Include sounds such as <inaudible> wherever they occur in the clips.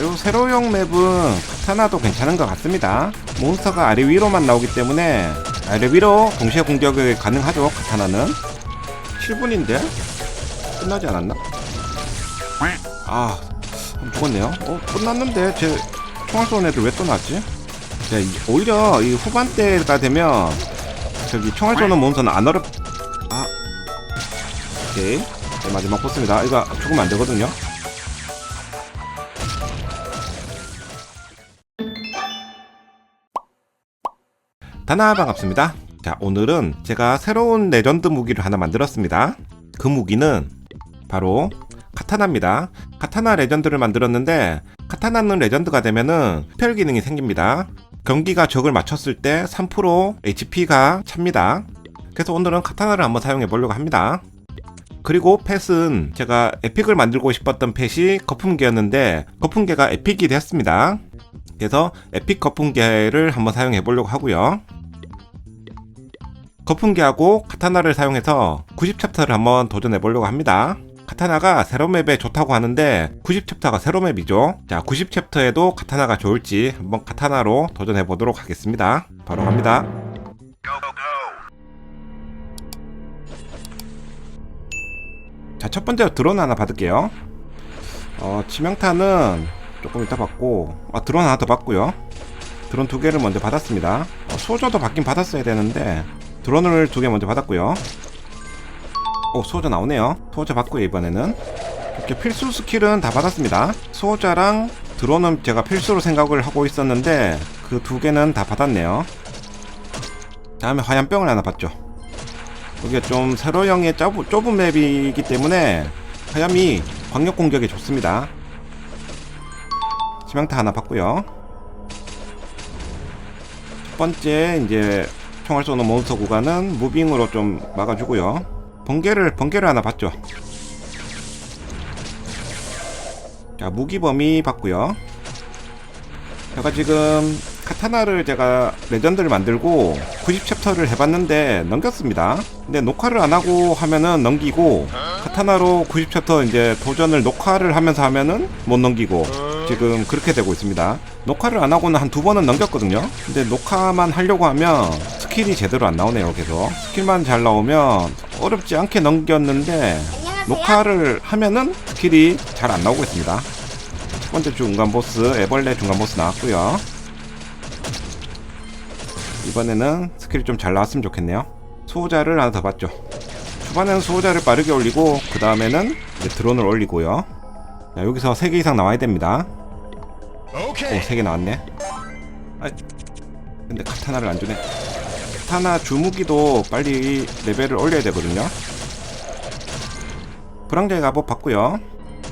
그리고 세로용 맵은 카타나도 괜찮은 것 같습니다. 몬스터가 아래 위로만 나오기 때문에 아래 위로 동시에 공격이 가능하죠. 카타나는 7분인데 끝나지 않았나? 아 죽었네요. 어 끝났는데 제 총알 쏘는 애들 왜또 나왔지? 네, 이- 오히려 이 후반대가 되면 저기 총알 쏘는 몬스터는 안 어렵. 아 오케이 네, 마지막 보스입니다. 이거 죽으면 안 되거든요. 다나 반갑습니다. 자, 오늘은 제가 새로운 레전드 무기를 하나 만들었습니다. 그 무기는 바로 카타나입니다. 카타나 레전드를 만들었는데 카타나는 레전드가 되면은 특별 기능이 생깁니다. 경기가 적을 맞췄을 때 3% HP가 찹니다. 그래서 오늘은 카타나를 한번 사용해 보려고 합니다. 그리고 펫은 제가 에픽을 만들고 싶었던 펫이 거품개였는데 거품개가 에픽이 됐습니다. 그래서 에픽 거품개를 한번 사용해 보려고 하고요. 거품개하고 카타나를 사용해서 90챕터를 한번 도전해 보려고 합니다. 카타나가 세로 맵에 좋다고 하는데 90챕터가 세로 맵이죠. 자, 90챕터에도 카타나가 좋을지 한번 카타나로 도전해 보도록 하겠습니다. 바로 갑니다. 자, 첫 번째 드론 하나 받을게요. 어, 치명타는 조금 이따 받고, 아, 드론 하나 더 받고요. 드론 두 개를 먼저 받았습니다. 어, 소저도 받긴 받았어야 되는데, 드론을 두 개 먼저 받았고요. 오, 소저 나오네요. 소저 받고요, 이번에는. 이렇게 필수 스킬은 다 받았습니다. 소저랑 드론은 제가 필수로 생각을 하고 있었는데, 그 두 개는 다 받았네요. 다음에 화염병을 하나 받죠. 여기가 좀 세로형의 좁은, 좁은 맵이기 때문에 화염이 광역 공격에 좋습니다. 치명타 하나 받고요. 첫 번째 이제 총알 쏘는 몬스터 구간은 무빙으로 좀 막아주고요. 번개를 번개를 하나 받죠. 자 무기 범위 받고요. 제가 지금 카타나를 제가 레전드를 만들고 90챕터를 해봤는데 넘겼습니다. 근데 녹화를 안 하고 하면은 넘기고 카타나로 90챕터 이제 도전을 녹화를 하면서 하면은 못 넘기고 지금 그렇게 되고 있습니다. 녹화를 안 하고는 한 두 번은 넘겼거든요. 근데 녹화만 하려고 하면 스킬이 제대로 안 나오네요. 계속 스킬만 잘 나오면 어렵지 않게 넘겼는데 녹화를 하면은 스킬이 잘 안 나오고 있습니다. 첫 번째 중간 보스 애벌레 중간 보스 나왔고요. 이번에는 스킬이 좀 잘 나왔으면 좋겠네요. 수호자를 하나 더 봤죠. 초반에는 수호자를 빠르게 올리고 그 다음에는 드론을 올리고요. 자, 여기서 3개 이상 나와야 됩니다. 오, 3개 나왔네. 아, 근데 카타나를 안 주네. 카타나 주무기도 빨리 레벨을 올려야 되거든요. 불황자의 갑옷 봤고요.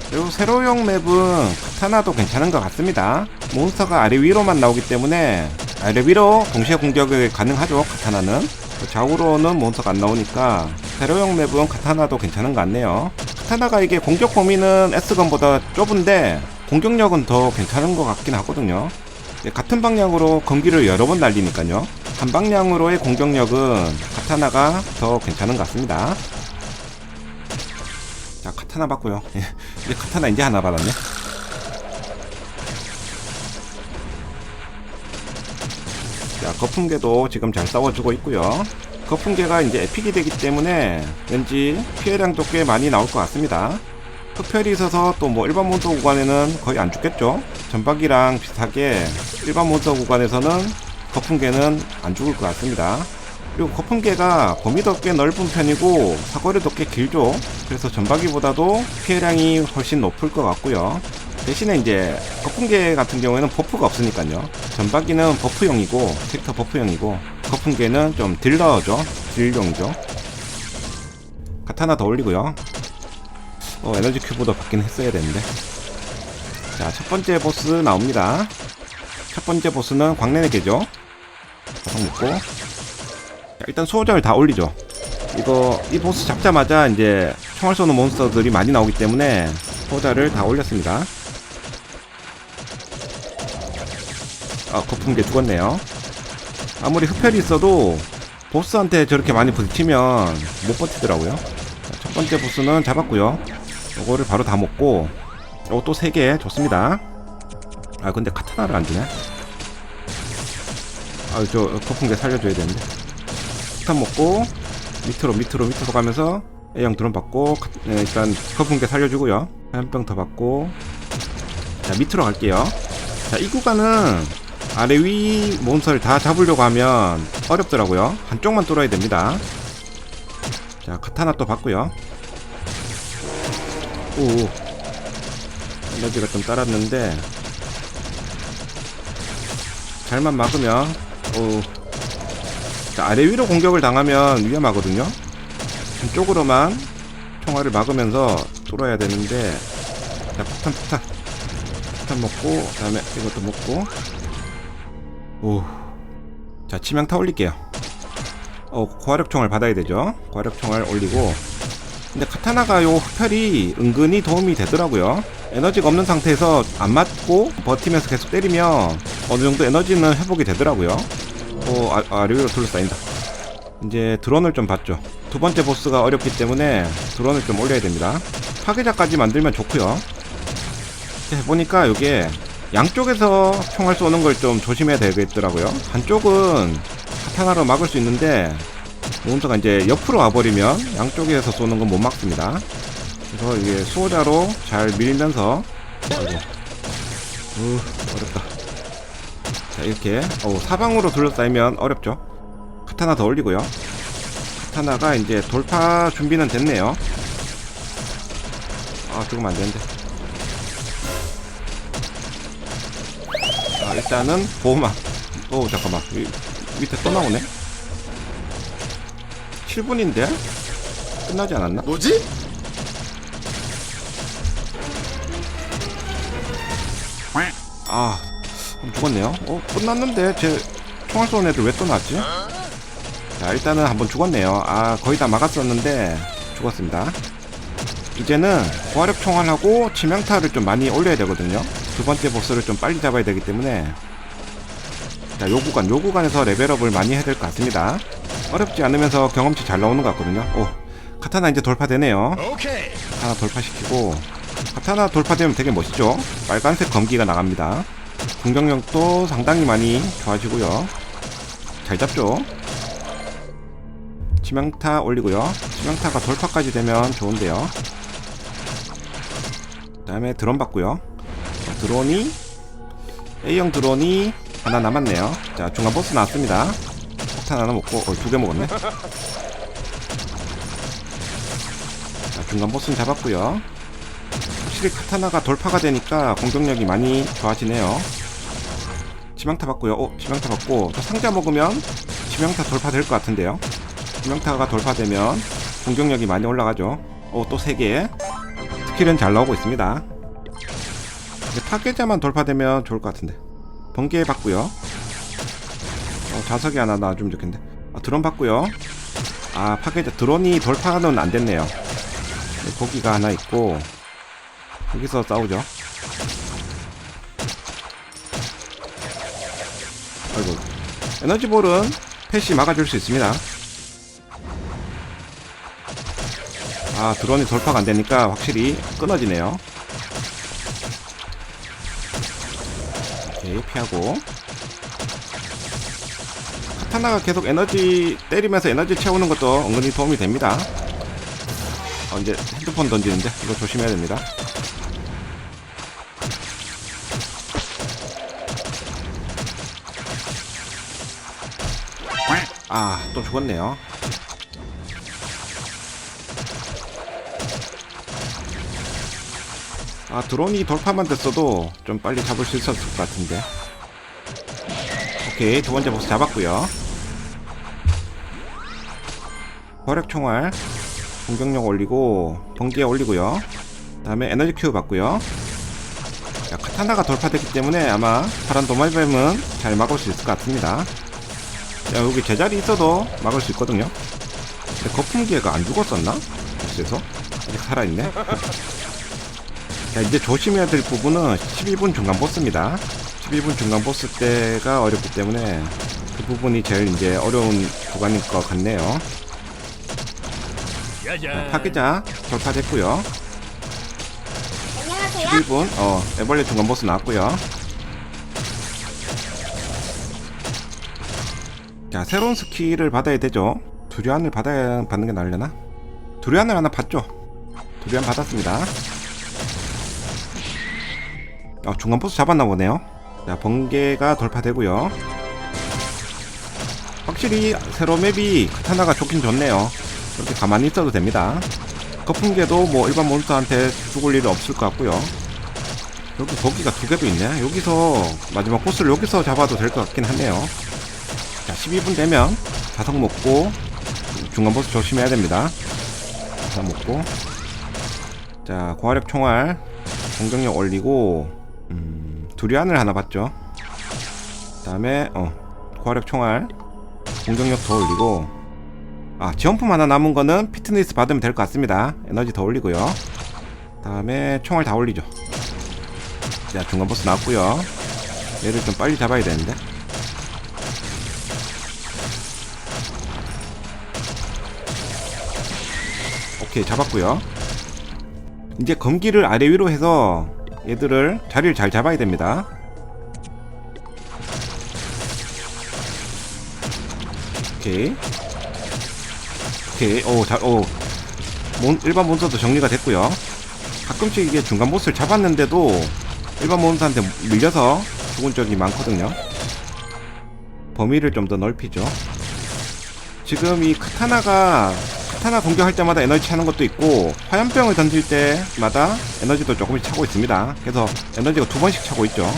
그리고 세로용 맵은 카타나도 괜찮은 것 같습니다. 몬스터가 아래 위로만 나오기 때문에 아래 위로 동시에 공격이 가능하죠. 카타나는 좌우로는 몬스터가 안 나오니까 세로용 맵은 카타나도 괜찮은 것 같네요. 카타나가 이게 공격 범위는 S건보다 좁은데 공격력은 더 괜찮은 것 같긴 하거든요. 예, 같은 방향으로 검기를 여러 번 날리니까요. 한 방향으로의 공격력은 카타나가 더 괜찮은 것 같습니다. 자 카타나 받고요. <laughs> 예, 이제 카타나 이제 하나 받았네. 자 거품개도 지금 잘 싸워주고 있고요. 거품개가 이제 에픽이 되기 때문에 왠지 피해량도 꽤 많이 나올 것 같습니다. 흡혈이 있어서 또 뭐 일반 몬스터 구간에는 거의 안 죽겠죠? 전박이랑 비슷하게 일반 몬스터 구간에서는 거품개는 안 죽을 것 같습니다 그리고 거품개가 범위도 꽤 넓은 편이고 사거리도 꽤 길죠. 그래서 전박이보다도 피해량이 훨씬 높을 것 같고요. 대신에 이제 거품개 같은 경우에는 버프가 없으니까요. 전박이는 버프용이고 캐릭터 버프용이고 거품개는 좀 딜러죠. 딜용이죠. 카타나 더 올리고요. 어, 에너지 큐브도 받긴 했어야 되는데. 자, 첫 번째 보스 나옵니다. 첫 번째 보스는 광내의 개죠. 먹고 자, 일단 수호자를 다 올리죠. 이거 이 보스 잡자마자 이제 총알 쏘는 몬스터들이 많이 나오기 때문에 수호자를 다 올렸습니다. 아 거품게 죽었네요. 아무리 흡혈이 있어도 보스한테 저렇게 많이 부딪히면 못 버티더라고요. 자, 첫 번째 보스는 잡았고요. 이거를 바로 다 먹고 또 3개 좋습니다. 아 근데 카타나를 안 주네 아 저 거품계 살려줘야 되는데. 폭탄 먹고 밑으로 밑으로 밑으로 가면서 A형 드론 받고 카- 네, 일단 거품계 살려주고요. 한 병 더 받고. 자 밑으로 갈게요. 자 이 구간은 아래 위 몬스터를 다 잡으려고 하면 어렵더라고요. 한쪽만 뚫어야 됩니다. 자 카타나 또 받고요. 오. 에너지가 좀 따랐는데. 잘만 막으면 오 자, 아래 위로 공격을 당하면 위험하거든요. 한쪽으로만 총알을 막으면서 뚫어야 되는데 자 폭탄 폭탄. 폭탄 먹고 그다음에 이것도 먹고. 오 자 치명타 올릴게요. 어 고화력 총알 받아야 되죠? 고화력 총알 올리고. 근데 카타나가 요 흡혈이 은근히 도움이 되더라고요. 에너지가 없는 상태에서 안 맞고 버티면서 계속 때리면 어느 정도 에너지는 회복이 되더라고요 오 아, 아래 위로 둘러싸인다. 이제 드론을 좀 봤죠. 두 번째 보스가 어렵기 때문에 드론을 좀 올려야 됩니다. 파괴자까지 만들면 좋고요. 보니까 이게 양쪽에서 총알 쏘는 걸 좀 조심해야 되겠더라고요. 한쪽은 카타나로 막을 수 있는데 몬스터가 이제 옆으로 와버리면 양쪽에서 쏘는 건 못 막습니다. 그래서 이게 수호자로 잘 밀면서 아이고. 우 어렵다 자 이렇게. 어, 사방으로 둘러싸이면 어렵죠? 카타나 더 올리고요. 카타나가 이제 돌파 준비는 됐네요. 아 죽으면 안 되는데. 아 일단은 보호막. 오 잠깐만. 위, 밑에 또 나오네? 7분인데? 끝나지 않았나? 뭐지? 아 죽었네요. 어 끝났는데 제 총알 쏘는 애들 왜 또 나왔지? 자 일단은 한번 죽었네요. 아 거의 다 막았었는데 죽었습니다. 이제는 고화력 총알하고 치명타를 좀 많이 올려야 되거든요. 두 번째 보스를 좀 빨리 잡아야 되기 때문에. 자 요 구간 요 구간에서 레벨업을 많이 해야 될 것 같습니다. 어렵지 않으면서 경험치 잘 나오는 것 같거든요. 오 카타나 이제 돌파되네요. 하나 돌파시키고 카타나 돌파되면 되게 멋있죠? 빨간색 검기가 나갑니다 공격력도 상당히 많이 좋아지고요. 잘 잡죠? 치명타 올리고요. 치명타가 돌파까지 되면 좋은데요. 그 다음에 드론 받고요. 드론이 A형 드론이 하나 남았네요. 자 중간 보스 나왔습니다. 폭탄 하나 먹고 어, 두 개 먹었네. 자 중간 보스는 잡았고요 확실히 카타나가 돌파가 되니까 공격력이 많이 좋아지네요. 치명타 받고요. 어 치명타 받고 또 상자 먹으면 치명타 돌파될 것 같은데요. 치명타가 돌파되면 공격력이 많이 올라가죠. 어또 3개. 스킬은 잘 나오고 있습니다. 파괴자만 돌파되면 좋을 것 같은데. 번개 받고요. 어, 자석이 하나 나와주면 좋겠는데. 아, 드론 받고요. 아 파괴자 드론이 돌파는 안 됐네요. 네, 하나 있고 여기서 싸우죠. 아이고. 에너지볼은 패시 막아줄 수 있습니다. 아 드론이 돌파가 안 되니까 확실히 끊어지네요. 오케이 피하고. 카타나가 계속 에너지 때리면서 에너지 채우는 것도 은근히 도움이 됩니다. 어, 이제 핸드폰 던지는데 이거 조심해야 됩니다. 아, 또 죽었네요. 아, 드론이 돌파만 됐어도 좀 빨리 잡을 수 있었을 것 같은데. 오케이, 두 번째 보스 잡았고요. 버력 총알 공격력 올리고 번개 올리고요 다음에 에너지 큐 받고요 자, 카타나가 돌파됐기 때문에 아마 파란 도마뱀은 잘 막을 수 있을 것 같습니다 자 여기 제자리 있어도 막을 수 있거든요 근데 거품기가 안 죽었었나? 보스에서 아직 살아있네 자 이제 조심해야 될 부분은 11분 중간 보스입니다 11분 중간 보스 때가 어렵기 때문에 그 부분이 제일 이제 어려운 구간일 것 같네요 야야. 파괴자 돌파됐고요. 안녕하세요. 11분 어 애벌레 중간 보스 나왔고요. 자 새로운 스킬을 받아야 되죠. 두리안을 받아야 받는 게 나으려나? 두리안을 하나 받죠. 두리안 받았습니다. 어, 중간 보스 잡았나 보네요. 자 번개가 돌파되고요. 확실히 세로 맵이 카타나가 좋긴 좋네요. 이렇게 가만히 있어도 됩니다. 거품계도 뭐 일반 몬스터한테 죽을 일은 없을 것 같고요. 여기 거기가 두 개도 있네. 여기서 마지막 보스를 여기서 잡아도 될 것 같긴 하네요. 자 12분 되면 자석 먹고 중간 보스 조심해야 됩니다. 자석 먹고. 자 고화력 총알 공격력 올리고 음, 두리안을 하나 받죠? 그 다음에 어 고화력 총알 공격력 더 올리고. 아 지원품 하나 남은 거는 피트니스 받으면 될 것 같습니다. 에너지 더 올리고요. 다음에 총알 다 올리죠. 자 중간 보스 나왔고요. 얘를 좀 빨리 잡아야 되는데 오케이 잡았고요. 이제 검기를 아래 위로 해서 얘들을 자리를 잘 잡아야 됩니다. 오케이. 오케이 오잘오. 일반 몬스터도 정리가 됐고요. 가끔씩 이게 중간 보스를 잡았는데도 일반 몬스터한테 밀려서 죽은 적이 많거든요. 범위를 좀 더 넓히죠. 지금 이 카타나가 카타나 공격할 때마다 에너지 차는 것도 있고 화염병을 던질 때마다 에너지도 조금씩 차고 있습니다. 그래서 에너지가 두 번씩 차고 있죠.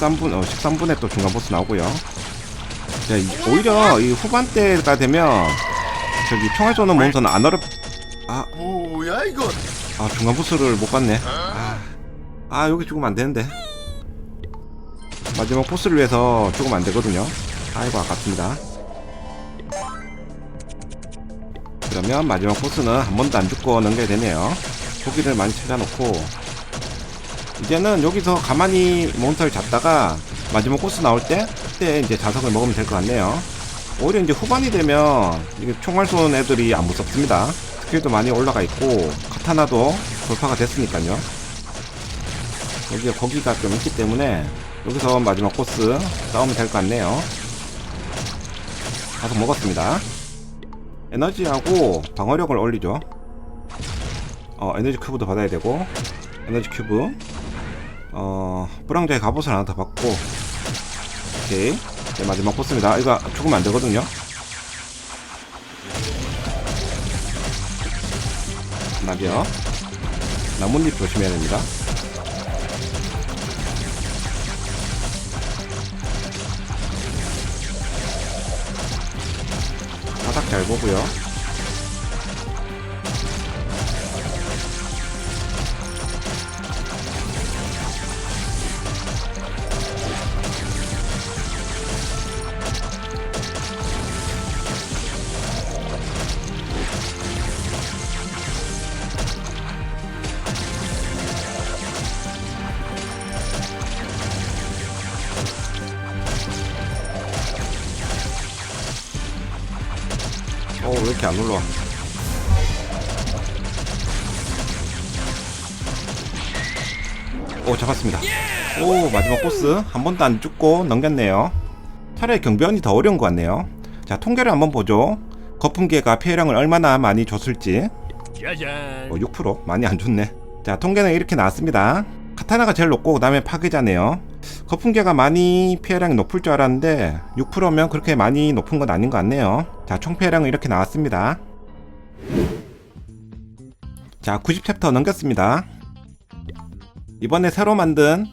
13분 어 13분에 또 중간 보스 나오고요. 자, 이- 오히려 이 후반대가 되면 저기 총알 쏘는 몬스터는 안 어렵 아. 뭐야 이건? 아 중간 보스를 못 봤네. 아, 아 여기 죽으면 안 되는데. 마지막 보스를 위해서 죽으면 안 되거든요. 아이고 아깝습니다 그러면 마지막 보스는 한 번도 안 죽고 넘겨야 되네요. 고기를 많이 찾아놓고. 이제는 여기서 가만히 몬스터를 잡다가 마지막 보스 나올 때 그때 이제 자석을 먹으면 될 것 같네요. 오히려 이제 후반이 되면 이게 총알 쏘는 애들이 안 무섭습니다. 스킬도 많이 올라가 있고 카타나도 돌파가 됐으니까요. 여기가 거기가 좀 있기 때문에 여기서 마지막 보스 싸우면 될 것 같네요. 가서 먹었습니다 에너지하고 방어력을 올리죠. 어 에너지 큐브도 받아야 되고 에너지 큐브. 어 뿌랑자의 갑옷을 하나 더 받고. 오케이. 네, 마지막 보스입니다. 이거 죽으면 안 되거든요. 낙엽 나뭇잎 조심해야 됩니다 보고요 이렇게 안 올라와 오 잡았습니다 오 마지막 보스 한 번도 안 죽고 넘겼네요 차라리 경비원이 더 어려운 것 같네요 자 통계를 한번 보죠 거품계가 피해량을 얼마나 많이 줬을지. 어, 6% 많이 안 좋네. 자, 통계는 이렇게 나왔습니다. 카타나가 제일 높고 그 다음에 파괴자네요. 거품계가 많이 피해량이 높을 줄 알았는데 6%면 그렇게 많이 높은 건 아닌 것 같네요. 자, 총 피해량은 이렇게 나왔습니다. 자, 90챕터 넘겼습니다. 이번에 새로 만든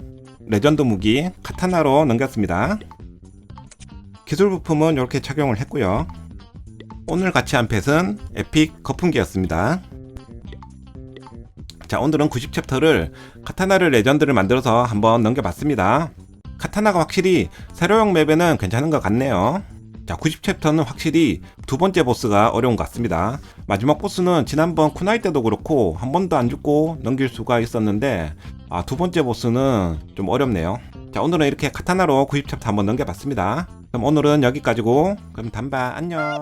레전드 무기 카타나로 넘겼습니다. 기술 부품은 이렇게 착용을 했고요. 오늘 같이 한 펫은 에픽 거품기였습니다. 자, 오늘은 90챕터를 카타나를 레전드를 만들어서 한번 넘겨봤습니다. 카타나가 확실히 세로형 맵에는 괜찮은 것 같네요. 자, 90챕터는 확실히 두 번째 보스가 어려운 것 같습니다. 마지막 보스는 지난번 쿠나이 때도 그렇고 한 번도 안 죽고 넘길 수가 있었는데 아, 두 번째 보스는 좀 어렵네요. 자, 오늘은 이렇게 카타나로 90챕터 한번 넘겨봤습니다. 그럼 오늘은 여기까지고 그럼 단바 안녕.